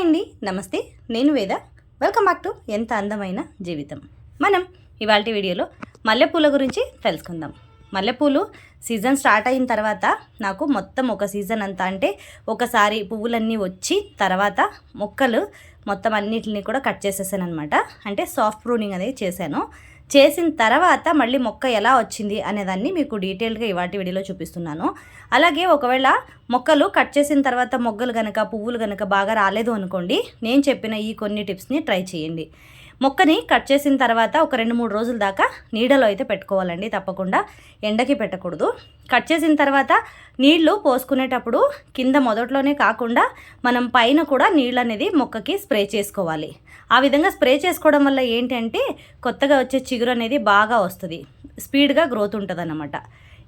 Hi అండి. నమస్తే నేను వేద. వెల్కమ్ బ్యాక్ టు ఎంత అందమైన జీవితం. మనం ఇవాళ వీడియోలో మల్లెపూల గురించి తెలుసుకుందాం. మల్లెపూలు సీజన్ స్టార్ట్ అయిన తర్వాత నాకు మొత్తం ఒక సీజన్ అంతా అంటే ఒకసారి పువ్వులన్నీ వచ్చి తర్వాత మొక్కలు మొత్తం అన్నిటిని కూడా కట్ చేసేసాను అనమాట అంటే సాఫ్ట్ ప్రూనింగ్ అనేది చేశాను. చేసిన తర్వాత మళ్ళీ మొక్క ఎలా వచ్చింది అనేదాన్ని మీకు డీటెయిల్గా ఇవాటి వీడియోలో చూపిస్తున్నాను. అలాగే ఒకవేళ మొక్కలు కట్ చేసిన తర్వాత మొగ్గలు కనుక పువ్వులు కనుక బాగా రాలేదు అనుకోండి నేను చెప్పిన ఈ కొన్ని టిప్స్ని ట్రై చేయండి. మొక్కని కట్ చేసిన తర్వాత ఒక రెండు మూడు రోజుల దాకా నీడలో అయితే పెట్టుకోవాలండి తప్పకుండా. ఎండకి పెట్టకూడదు. కట్ చేసిన తర్వాత నీళ్ళు పోసుకునేటప్పుడు కింద మొదట్లోనే కాకుండా మనం పైన కూడా నీళ్ళు అనేది మొక్కకి స్ప్రే చేసుకోవాలి. ఆ విధంగా స్ప్రే చేసుకోవడం వల్ల ఏంటంటే కొత్తగా వచ్చే చిగురు అనేది బాగా వస్తుంది. స్పీడ్గా గ్రోత్ ఉంటుంది అన్నమాట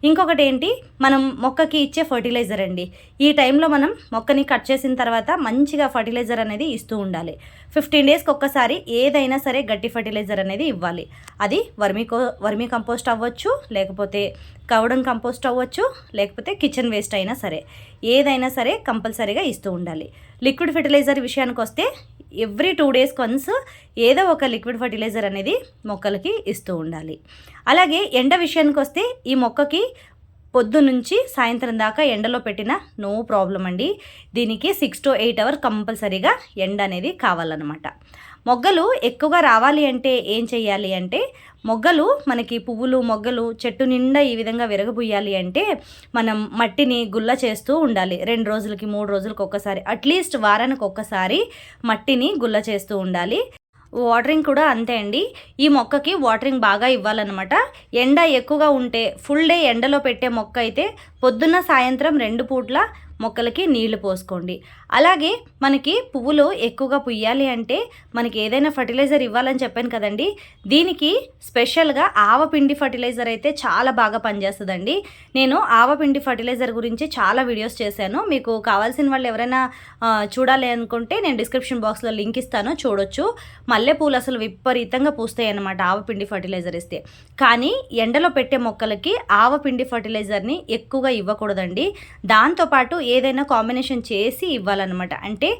ఇంకొకటి ఏంటి మనం మొక్కకి ఇచ్చే ఫర్టిలైజర్ అండి. ఈ టైంలో మనం మొక్కని కట్ చేసిన తర్వాత మంచిగా ఫర్టిలైజర్ అనేది ఇస్తూ ఉండాలి. ఫిఫ్టీన్ డేస్కి ఒక్కసారి ఏదైనా సరే గట్టి ఫర్టిలైజర్ అనేది ఇవ్వాలి. అది వర్మీకో వర్మీ కంపోస్ట్ అవ్వచ్చు లేకపోతే కవడం కంపోస్ట్ అవ్వచ్చు లేకపోతే కిచెన్ వేస్ట్ అయినా సరే. ఏదైనా సరే కంపల్సరీగా ఇస్తూ ఉండాలి. లిక్విడ్ ఫర్టిలైజర్ విషయానికి వస్తే ఎవ్రీ టూ డేస్ వన్స్ ఏదో ఒక లిక్విడ్ ఫర్టిలైజర్ అనేది మొక్కలకి ఇస్తూ ఉండాలి. అలాగే ఎండ విషయానికి వస్తే ఈ మొక్కకి పొద్దు నుంచి సాయంత్రం దాకా ఎండలో పెట్టిన నో ప్రాబ్లం అండి. దీనికి సిక్స్ టు ఎయిట్ అవర్ కంపల్సరీగా ఎండ అనేది కావాలన్నమాట. మొగ్గలు ఎక్కువగా రావాలి అంటే ఏం చేయాలి అంటే మొగ్గలు మనకి పువ్వులు మొగ్గలు చెట్టు నిండా ఈ విధంగా విరగబుయ్యాలి అంటే మనం మట్టిని గుల్ల చేస్తూ ఉండాలి. రెండు రోజులకి మూడు రోజులకి ఒక్కసారి అట్లీస్ట్ వారానికి ఒక్కసారి మట్టిని గుల్ల చేస్తూ ఉండాలి. వాటరింగ్ కూడా అంతే అండి. ఈ మొక్కకి వాటరింగ్ బాగా ఇవ్వాలన్నమాట. ఎండ ఎక్కువగా ఉంటే ఫుల్ డే ఎండలో పెట్టే మొక్క అయితే పొద్దున్న సాయంత్రం రెండు పూట్ల మొక్కలకి నీళ్ళు పోసుకోండి. అలాగే మనకి పువ్వులు ఎక్కువగా పుయ్యాలి అంటే మనకి ఏదైనా ఫర్టిలైజర్ ఇవ్వాలని చెప్పాను కదండి. దీనికి స్పెషల్గా ఆవపిండి ఫర్టిలైజర్ అయితే చాలా బాగా పనిచేస్తుందండి. నేను ఆవపిండి ఫర్టిలైజర్ గురించి చాలా వీడియోస్ చేశాను. మీకు కావాల్సిన వాళ్ళు ఎవరైనా చూడాలి అనుకుంటే నేను డిస్క్రిప్షన్ బాక్స్లో లింక్ ఇస్తాను చూడొచ్చు. మల్లెపూలు అసలు విపరీతంగా పూస్తాయి అన్నమాట ఆవపిండి ఫర్టిలైజర్ ఇస్తే. కానీ ఎండలో పెట్టే మొక్కలకి ఆవపిండి ఫర్టిలైజర్ని ఎక్కువగా ఇవ్వకూడదండి. దాంతోపాటు ఏదైనా కాంబినేషన్ చేసి ఇవ్వాలన్నమాట. అంటే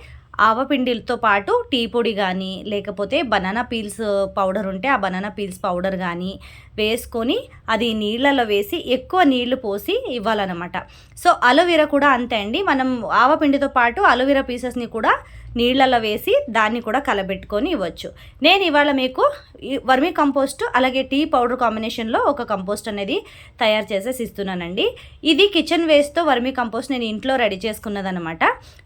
ఆవపిండిలతో పాటు టీ పొడి కానీ లేకపోతే బనానా పీల్స్ పౌడర్ ఉంటే ఆ బనానా పీల్స్ పౌడర్ కానీ వేసుకొని అది నీళ్ళలో వేసి ఎక్కువ నీళ్ళు పోసి ఇవ్వాలన్నమాట. సో అలోవెరా కూడా అంతే అండి. మనం ఆవపిండితో పాటు అలోవెరా పీసెస్ని కూడా నీళ్ళలో వేసి దాన్ని కూడా కలబెట్టుకొని ఇవ్వచ్చు. నేను ఇవాళ మీకు వర్మీ కంపోస్ట్ అలాగే టీ పౌడర్ కాంబినేషన్లో ఒక కంపోస్ట్ అనేది తయారు చేసేసి ఇస్తున్నానండి. ఇది కిచెన్ వేస్ట్తో వర్మీ కంపోస్ట్ నేను ఇంట్లో రెడీ చేసుకున్నదనమాట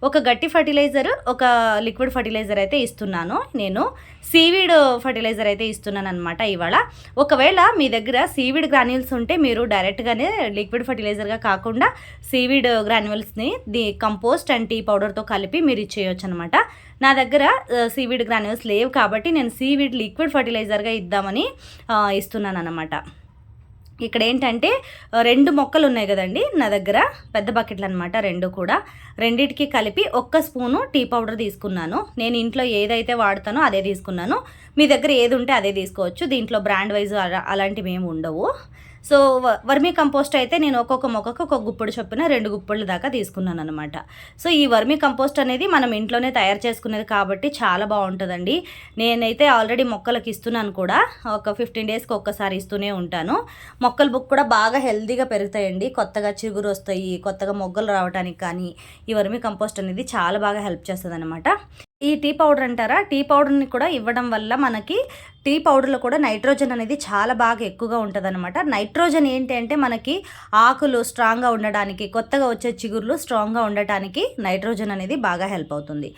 ఒక గట్టి ఫర్టిలైజర్ ఒక లిక్విడ్ ఫర్టిలైజర్ అయితే ఇస్తున్నాను నేను. సీవీడ్ ఫర్టిలైజర్ అయితే ఇస్తున్నాను అనమాట ఇవాళ. ఒకవేళ మీ దగ్గర సీవీడ్ గ్రాన్యూల్స్ ఉంటే మీరు డైరెక్ట్గానే లిక్విడ్ ఫర్టిలైజర్గా కాకుండా సీవీడ్ గ్రాన్యూల్స్ని ది కంపోస్ట్ అండ్ టీ పౌడర్తో కలిపి మీరు ఇచ్చేయచ్చు అనమాట నా దగ్గర సీవీడ్ గ్రాన్యూల్స్ లేవు కాబట్టి నేను సీవీడ్ లిక్విడ్ ఫర్టిలైజర్గా ఇద్దామని ఇస్తున్నాను అనమాట ఇక్కడ ఏంటంటే రెండు మొక్కలు ఉన్నాయి కదండి నా దగ్గర పెద్ద బకెట్లు అనమాట రెండు కూడా. రెండిటికి కలిపి ఒక్క స్పూను టీ పౌడర్ తీసుకున్నాను. నేను ఇంట్లో ఏదైతే వాడతానో అదే తీసుకున్నాను. మీ దగ్గర ఏది ఉంటే అదే తీసుకోవచ్చు. దీంట్లో బ్రాండ్ వైజ్ అలాంటివి ఏమి ఉండవు. సో వర్మీ కంపోస్ట్ అయితే నేను ఒక్కొక్క మొక్కకు ఒక గుప్పుడు చొప్పున రెండు గుప్పళ్ళు దాకా తీసుకున్నాను అనమాట సో ఈ వర్మీ కంపోస్ట్ అనేది మనం ఇంట్లోనే తయారు చేసుకునేది కాబట్టి చాలా బాగుంటుందండి. నేనైతే ఆల్రెడీ మొక్కలకు ఇస్తున్నాను కూడా. ఒక ఫిఫ్టీన్ డేస్కి ఒక్కసారి ఇస్తూనే ఉంటాను. మొక్కల బుక్ కూడా బాగా హెల్దీగా పెరుగుతాయండి. కొత్తగా చిగురు వస్తాయి కొత్తగా మొగ్గలు రావడానికి కానీ ఈ వర్మీ కంపోస్ట్ అనేది చాలా బాగా హెల్ప్ చేస్తుంది అనమాట ఈ టీ పౌడర్ అంటారా? టీ పౌడర్ని కూడా ఇవ్వడం వల్ల మనకి టీ పౌడర్లో కూడా నైట్రోజన్ అనేది చాలా బాగా ఎక్కువగా ఉంటుంది అనమాట నైట్రోజన్ ఏంటంటే మనకి ఆకులు స్ట్రాంగ్గా ఉండడానికి కొత్తగా వచ్చే చిగుర్లు స్ట్రాంగ్గా ఉండటానికి నైట్రోజన్ అనేది బాగా హెల్ప్ అవుతుంది.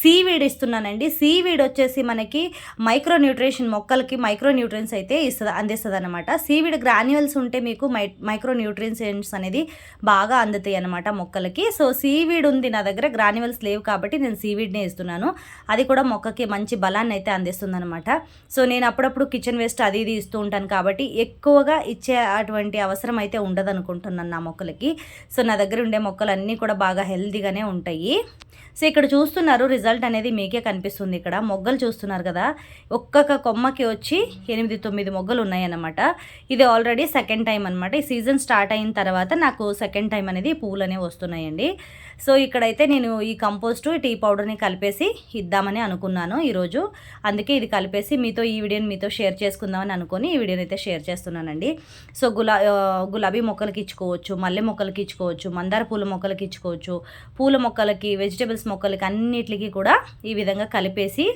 సీవీడ్ ఇస్తున్నానండి. సీవీడ్ వచ్చేసి మనకి మైక్రో న్యూట్రిషన్ మొక్కలకి మైక్రో న్యూట్రియన్స్ అయితే ఇస్తుంది అందిస్తుంది అనమాట సీవీడ్ గ్రాన్యువల్స్ ఉంటే మీకు మై మైక్రో న్యూట్రియన్స్ అనేది బాగా అందుతాయి అనమాట మొక్కలకి. సో సీవీడ్ ఉంది నా దగ్గర గ్రాన్యువల్స్ లేవు కాబట్టి నేను సీవీడ్నే ఇస్తున్నాను. అది కూడా మొక్కకి మంచి బలాన్ని అయితే అందిస్తుంది అనమాట సో నేను నేను అప్పుడప్పుడు కిచెన్ వేస్ట్ అది ఇది ఇస్తూ ఉంటాను కాబట్టి ఎక్కువగా ఇచ్చే అటువంటి అవసరం అయితే ఉండదు అనుకుంటున్నాను నా మొక్కలకి. సో నా దగ్గర ఉండే మొక్కలు అన్నీ కూడా బాగా హెల్తీగానే ఉంటాయి. సో ఇక్కడ చూస్తున్నారు రిజల్ట్ అనేది మీకే కనిపిస్తుంది ఇక్కడ. మొగ్గలు చూస్తున్నారు కదా ఒక్కొక్క కొమ్మకి వచ్చి ఎనిమిది తొమ్మిది మొగ్గలు ఉన్నాయన్నమాట. ఇది ఆల్రెడీ సెకండ్ టైం అనమాట ఈ సీజన్ స్టార్ట్ అయిన తర్వాత నాకు సెకండ్ టైం అనేది పూలు అనేవి వస్తున్నాయండి. సో ఇక్కడైతే నేను ఈ కంపోస్ట్ టీ పౌడర్ని కలిపేసి ఇద్దామని అనుకున్నాను ఈరోజు. అందుకే ఇది కలిపేసి మీతో ఈ వీడియోని మీతో షేర్ చేసుకుందామని అనుకొని ఈ వీడియోని అయితే షేర్ చేస్తున్నానండి. సో గులా గులాబీ మొక్కలకి ఇచ్చుకోవచ్చు మల్లె మొక్కలకి ఇచ్చుకోవచ్చు మందార పూల మొక్కలకి ఇచ్చుకోవచ్చు పూల మొక్కలకి వెజిటేబుల్స్ మొక్కలకి అన్నిటికి కూడా ఈ విధంగా కలిపేసి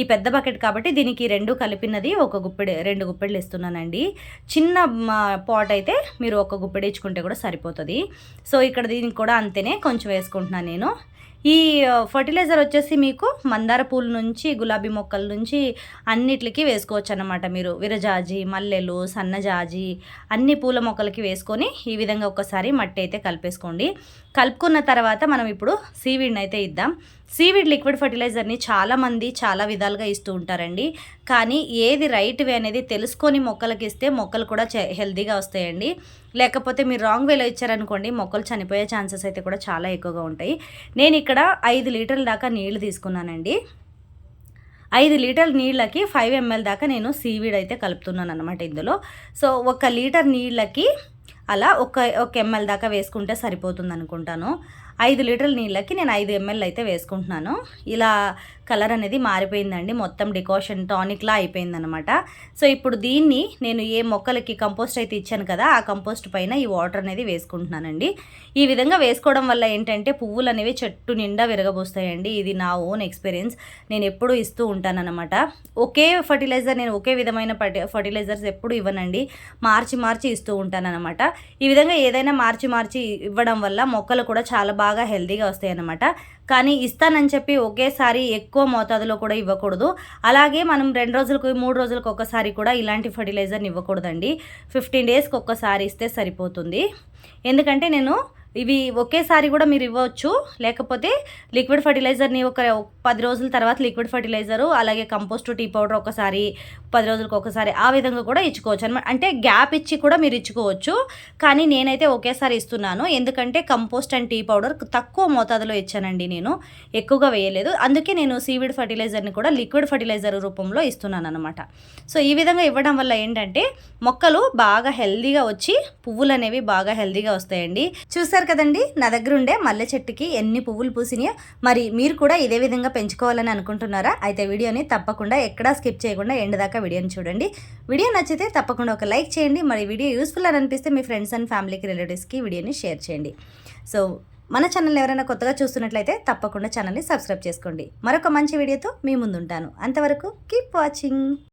ఈ పెద్ద బకెట్ కాబట్టి దీనికి రెండు కలిపినది ఒక గుప్పెడు రెండు గుప్పెడులు ఇస్తున్నానండి. చిన్న పాట్ అయితే మీరు ఒక గుప్పెడు ఇచ్చుకుంటే కూడా సరిపోతుంది. సో ఇక్కడ దీనికి కూడా అంతేనే కొంచెం వేసుకుంటున్నాను నేను. ఈ ఫర్టిలైజర్ వచ్చేసి మీకు మందార పూల నుంచి గులాబీ మొక్కల నుంచి అన్నిటికి వేసుకోవచ్చు అనమాట మీరు. విరజాజి మల్లెలు సన్నజాజి అన్ని పూల మొక్కలకి వేసుకొని ఈ విధంగా ఒకసారి మట్టి అయితే కలిపేసుకోండి. కలుపుకున్న తర్వాత మనం ఇప్పుడు సీవీడ్ని అయితే ఇద్దాం. సీవీడ్ లిక్విడ్ ఫర్టిలైజర్ని చాలామంది చాలా విధాలుగా ఇస్తూ ఉంటారండి. కానీ ఏది రైట్ వే అనేది తెలుసుకొని మొక్కలకి ఇస్తే మొక్కలు కూడా హెల్తీగా వస్తాయండి. లేకపోతే మీరు రాంగ్ వేలో ఇచ్చారనుకోండి మొక్కలు చనిపోయే ఛాన్సెస్ అయితే కూడా చాలా ఎక్కువగా ఉంటాయి. నేను ఇక్కడ ఐదు లీటర్ల దాకా నీళ్ళు తీసుకున్నానండి. ఐదు లీటర్ నీళ్ళకి ఫైవ్ ఎంఎల్ దాకా నేను సీవీడ్ అయితే కలుపుతున్నాను అనమాట ఇందులో. సో ఒక లీటర్ నీళ్ళకి అలా ఒక ఒక ఎంఎల్ దాకా వేసుకుంటే సరిపోతుంది అనుకుంటాను ఐదు లీటర్ల నీళ్ళకి నేను ఐదు ఎంఎల్ అయితే వేసుకుంటున్నాను. ఇలా కలర్ అనేది మారిపోయిందండి. మొత్తం డికాషన్ టానిక్లా అయిపోయిందనమాట సో ఇప్పుడు దీన్ని నేను ఏ మొక్కలకి కంపోస్ట్ అయితే ఇచ్చాను కదా ఆ కంపోస్ట్ పైన ఈ వాటర్ అనేది వేసుకుంటున్నానండి. ఈ విధంగా వేసుకోవడం వల్ల ఏంటంటే పువ్వులు అనేవి చెట్టు నిండా విరగబోస్తాయండి. ఇది నా ఓన్ ఎక్స్పీరియన్స్ నేను ఎప్పుడూ ఇస్తూ ఉంటానన్నమాట. ఒకే ఫర్టిలైజర్ నేను ఒకే విధమైన ఫర్టిలైజర్స్ ఎప్పుడు ఇవ్వనండి. మార్చి మార్చి ఇస్తూ ఉంటానన్నమాట. ఈ విధంగా ఏదైనా మార్చి మార్చి ఇవ్వడం వల్ల మొక్కలు కూడా చాలా బాగా హెల్దీగా వస్తాయి అన్నమాట కానీ ఇస్తానని చెప్పి ఒకేసారి ఎక్కువ మోతాదులో కూడా ఇవ్వకూడదు. అలాగే మనం రెండు రోజులకు మూడు రోజులకు ఒకసారి కూడా ఇలాంటి ఫర్టిలైజర్ని ఇవ్వకూడదండి. ఫిఫ్టీన్ డేస్కి ఒక్కసారి ఇస్తే సరిపోతుంది. ఎందుకంటే నేను ఇవి ఒకేసారి కూడా మీరు ఇవ్వచ్చు. లేకపోతే లిక్విడ్ ఫర్టిలైజర్ని ఒక పది రోజుల తర్వాత లిక్విడ్ ఫర్టిలైజరు అలాగే కంపోస్ట్ టీ పౌడర్ ఒకసారి పది రోజులకు ఒకసారి ఆ విధంగా కూడా ఇచ్చుకోవచ్చు అనమాట అంటే గ్యాప్ ఇచ్చి కూడా మీరు ఇచ్చుకోవచ్చు. కానీ నేనైతే ఒకేసారి ఇస్తున్నాను. ఎందుకంటే కంపోస్ట్ అండ్ టీ పౌడర్ తక్కువ మోతాదులో ఇచ్చానండి నేను. ఎక్కువగా వేయలేదు. అందుకే నేను సీవిడ్ ఫర్టిలైజర్ని కూడా లిక్విడ్ ఫర్టిలైజర్ రూపంలో ఇస్తున్నాను అనమాట సో ఈ విధంగా ఇవ్వడం వల్ల ఏంటంటే మొక్కలు బాగా హెల్దీగా వచ్చి పువ్వులు అనేవి బాగా హెల్దీగా వస్తాయండి. చూసారు చూసారు కదండి? నా దగ్గర ఉండే మల్లె చెట్టుకి ఎన్ని పువ్వులు పూసినాయో మరి మీరు కూడా ఇదే విధంగా పెంచుకోవాలని అనుకుంటున్నారా? అయితే వీడియోని తప్పకుండా ఎక్కడా స్కిప్ చేయకుండా ఎండ్ దాకా వీడియోని చూడండి. వీడియో నచ్చితే తప్పకుండా ఒక లైక్ చేయండి. మరి వీడియో యూస్ఫుల్ అని అనిపిస్తే మీ ఫ్రెండ్స్ అండ్ ఫ్యామిలీకి రిలేటివ్స్కి వీడియోని షేర్ చేయండి. సో మన ఛానల్ ఎవరైనా కొత్తగా చూస్తున్నట్లయితే తప్పకుండా ఛానల్ని సబ్స్క్రైబ్ చేసుకోండి. మరొక మంచి వీడియోతో మీ ముందుంటాను. అంతవరకు కీప్ వాచింగ్.